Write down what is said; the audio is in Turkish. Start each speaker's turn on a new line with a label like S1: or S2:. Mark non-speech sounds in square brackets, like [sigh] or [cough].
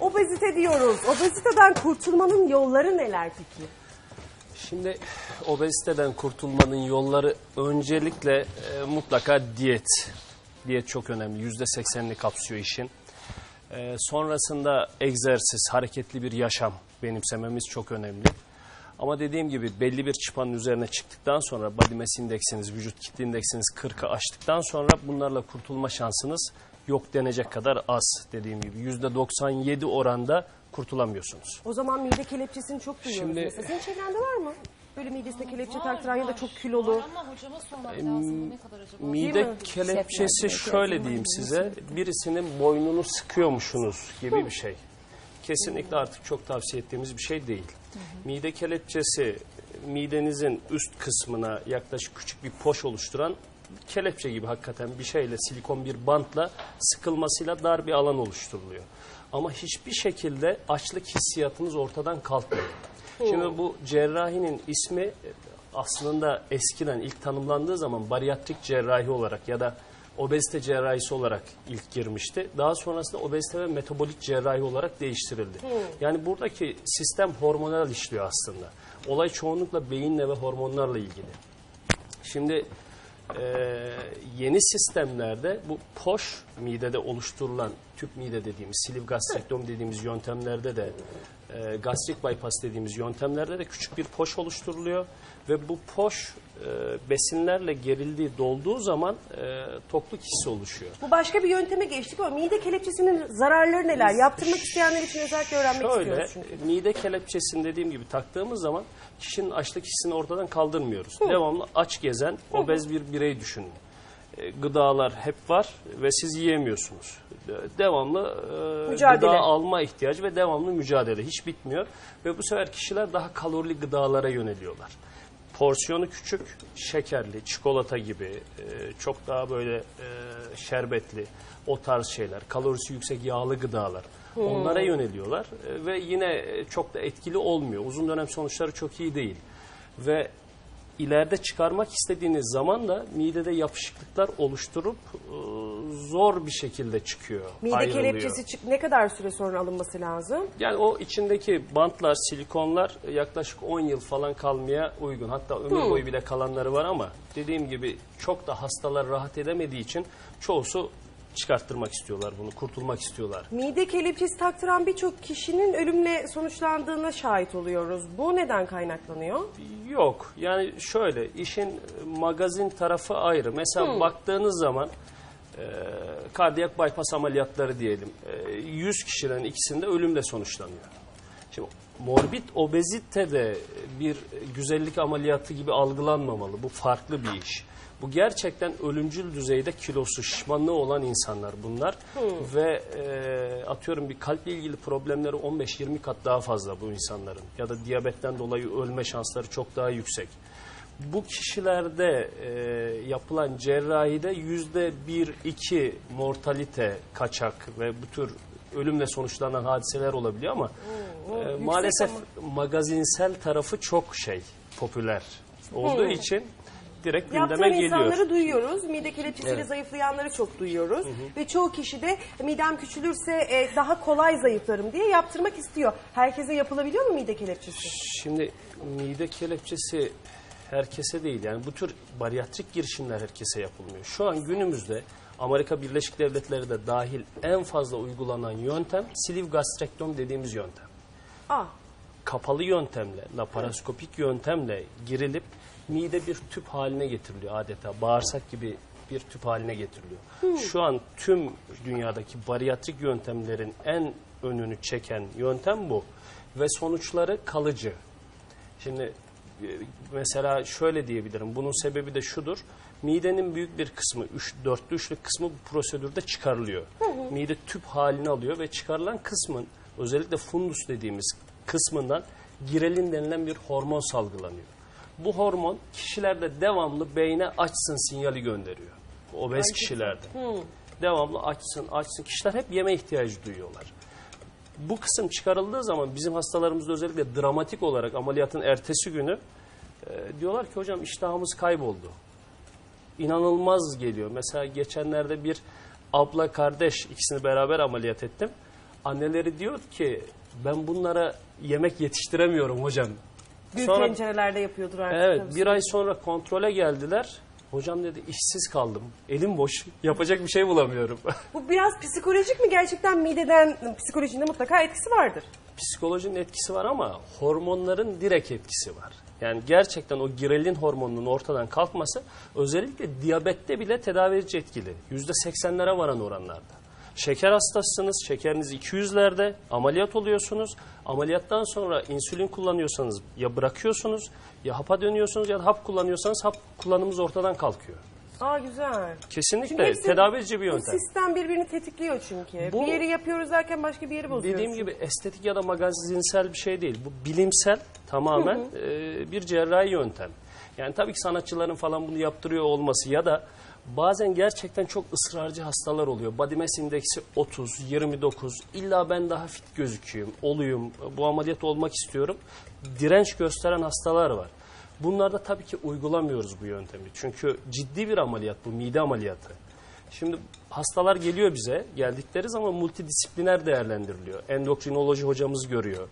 S1: Obezite diyoruz. Obeziteden kurtulmanın yolları neler peki?
S2: Şimdi obeziteden kurtulmanın yolları öncelikle e, mutlaka diyet. Diyet çok önemli. Yüzde seksenini kapsıyor işin. E, sonrasında egzersiz, hareketli bir yaşam benimsememiz çok önemli. Ama dediğim gibi belli bir çıpanın üzerine çıktıktan sonra body mass indeksiniz, vücut kitle indeksiniz 40'ı aştıktan sonra bunlarla kurtulma şansınız yok denecek kadar az dediğim gibi. Yüzde 97 oranda kurtulamıyorsunuz.
S1: O zaman mide kelepçesini çok duyuyoruz.
S2: Şimdi-
S1: mesela. Senin çevrende var mı? Böyle midesine kelepçe
S3: Var,
S1: taktıran ya da çok kilolu.
S3: Var ama hocama sormak lazım. Ne kadar acaba?
S2: Mide
S1: mi?
S2: kelepçesi
S1: Şef
S2: şöyle diyeyim size, birisinin boynunu sıkıyormuşsunuz gibi bir şey. Kesinlikle artık çok tavsiye ettiğimiz bir şey değil. Mide kelepçesi midenizin üst kısmına yaklaşık küçük bir poş oluşturan kelepçe gibi hakikaten bir şeyle silikon bir bantla sıkılmasıyla dar bir alan oluşturuluyor. Ama hiçbir şekilde açlık hissiyatınız ortadan kalkmıyor. Şimdi bu cerrahinin ismi e, aslında eskiden ilk tanımlandığı zaman bariyatrik cerrahi olarak ya da obezite cerrahisi olarak ilk girmişti. Daha sonrasında obezite ve metabolik cerrahi olarak değiştirildi. Yani buradaki sistem hormonal işliyor aslında. Olay çoğunlukla beyinle ve hormonlarla ilgili. Şimdi e, yeni sistemlerde bu poş midede oluşturulan tüp mide dediğimiz silif gastrektomi dediğimiz yöntemlerde de e, gastrik bypass dediğimiz yöntemlerde de küçük bir poş oluşturuluyor ve bu poş e, besinlerle gerildiği dolduğu zaman e, tokluk hissi oluşuyor.
S1: Bu başka bir yönteme geçtik ama mide kelepçesinin zararları neler? Yaptırmak isteyenler için özellikle öğrenmek
S2: Şöyle
S1: istiyoruz çünkü.
S2: mide kelepçesini dediğim gibi taktığımız zaman kişinin açlık hissini ortadan kaldırmıyoruz. Devamlı aç gezen obez bir birey düşünün. Gıdalar hep var ve siz yiyemiyorsunuz. De- Devamlı e,
S1: Mücadele.
S2: gıda alma ihtiyacı ve devamlı mücadele hiç bitmiyor. Ve bu sefer kişiler daha kalorili gıdalara yöneliyorlar. Porsiyonu küçük, şekerli, çikolata gibi, e, çok daha böyle e, şerbetli, o tarz şeyler, kalorisi yüksek yağlı gıdalar. Onlara yöneliyorlar ve yine çok da etkili olmuyor. Uzun dönem sonuçları çok iyi değil. Ve ileride çıkarmak istediğiniz zaman da midede yapışıklıklar oluşturup e, zor bir şekilde çıkıyor.
S1: Mide
S2: ayrılıyor.
S1: kelepçesi çık ne kadar süre sonra alınması lazım?
S2: Yani o içindeki bantlar, silikonlar yaklaşık 10 yıl falan kalmaya uygun. Hatta ömür boyu bile kalanları var ama dediğim gibi çok da hastalar rahat edemediği için çoğusu çıkarttırmak istiyorlar bunu, kurtulmak istiyorlar.
S1: Mide kelepçesi taktıran birçok kişinin ölümle sonuçlandığına şahit oluyoruz. Bu neden kaynaklanıyor?
S2: Yok yani şöyle işin magazin tarafı ayrı. Mesela baktığınız zaman e, kardiyak bypass ameliyatları diyelim. E, 100 kişiden ikisinde ölümle sonuçlanıyor. Şimdi morbid obezite de bir güzellik ameliyatı gibi algılanmamalı. Bu farklı bir iş. Bu gerçekten ölümcül düzeyde kilosu, şişmanlığı olan insanlar bunlar. Ve e, atıyorum bir kalple ilgili problemleri 15-20 kat daha fazla bu insanların. Ya da diyabetten dolayı ölme şansları çok daha yüksek. Bu kişilerde e, yapılan cerrahide yüzde bir iki mortalite kaçak ve bu tür ölümle sonuçlanan hadiseler olabiliyor ama e, maalesef magazinsel tarafı çok şey popüler olduğu için direkt gündeme
S1: Yaptıran
S2: geliyor.
S1: insanları duyuyoruz. Mide kelepçesiyle
S2: Evet.
S1: zayıflayanları çok duyuyoruz. Ve çoğu kişi de midem küçülürse e, daha kolay zayıflarım diye yaptırmak istiyor. Herkese yapılabiliyor mu mide kelepçesi?
S2: Şimdi mide kelepçesi herkese değil yani bu tür bariyatrik girişimler herkese yapılmıyor. Şu an günümüzde Amerika Birleşik Devletleri de dahil en fazla uygulanan yöntem sleeve gastrektomi dediğimiz yöntem.
S1: Aa,
S2: Kapalı yöntemle, laparoskopik yöntemle girilip mide bir tüp haline getiriliyor adeta. Bağırsak gibi bir tüp haline getiriliyor. Şu an tüm dünyadaki bariyatrik yöntemlerin en önünü çeken yöntem bu. Ve sonuçları kalıcı. Şimdi e, mesela şöyle diyebilirim. Bunun sebebi de şudur. Midenin büyük bir kısmı, üç, dörtlü üçlük kısmı bu prosedürde çıkarılıyor. Mide tüp halini alıyor ve çıkarılan kısmın özellikle fundus dediğimiz kısmından girelin denilen bir hormon salgılanıyor. Bu hormon kişilerde devamlı beyne açsın sinyali gönderiyor. Obez kişilerde. Devamlı açsın, açsın. Kişiler hep yeme ihtiyacı duyuyorlar bu kısım çıkarıldığı zaman bizim hastalarımızda özellikle dramatik olarak ameliyatın ertesi günü e, diyorlar ki hocam iştahımız kayboldu. İnanılmaz geliyor. Mesela geçenlerde bir abla kardeş ikisini beraber ameliyat ettim. Anneleri diyor ki ben bunlara yemek yetiştiremiyorum hocam.
S1: Büyük
S2: Sonra-
S1: tencerelerde yapıyordur artık.
S2: Evet
S1: tabii.
S2: bir ay sonra kontrole geldiler. Hocam dedi işsiz kaldım. Elim boş. Yapacak bir şey bulamıyorum. [laughs]
S1: Bu biraz psikolojik mi? Gerçekten mideden, psikolojinde mutlaka etkisi vardır.
S2: Psikolojinin etkisi var ama hormonların direkt etkisi var. Yani gerçekten o girelin hormonunun ortadan kalkması özellikle diyabette bile tedavi edici etkili. %80'lere varan oranlarda. Şeker hastasısınız, şekeriniz 200'lerde, ameliyat oluyorsunuz. Ameliyattan sonra insülin kullanıyorsanız ya bırakıyorsunuz, ya hapa dönüyorsunuz ya da hap kullanıyorsanız hap kullanımınız ortadan kalkıyor.
S1: Aa güzel. Çünkü
S2: Kesinlikle
S1: hepsi-
S2: tedavi edici bir
S1: Bu
S2: yöntem.
S1: sistem birbirini tetikliyor çünkü.
S2: Bu-
S1: bir yeri yapıyoruz derken başka bir yeri bozuyoruz.
S2: Dediğim gibi estetik ya da magazinsel bir şey değil. Bu bilimsel tamamen e, bir cerrahi yöntem. Yani tabii ki sanatçıların falan bunu yaptırıyor olması ya da bazen gerçekten çok ısrarcı hastalar oluyor. Body mass indeksi 30, 29. İlla ben daha fit gözüküyorum, oluyum, bu ameliyat olmak istiyorum. Direnç gösteren hastalar var. Bunlarda tabii ki uygulamıyoruz bu yöntemi. Çünkü ciddi bir ameliyat bu, mide ameliyatı. Şimdi hastalar geliyor bize. Geldikleri zaman multidisipliner değerlendiriliyor. Endokrinoloji hocamız görüyor.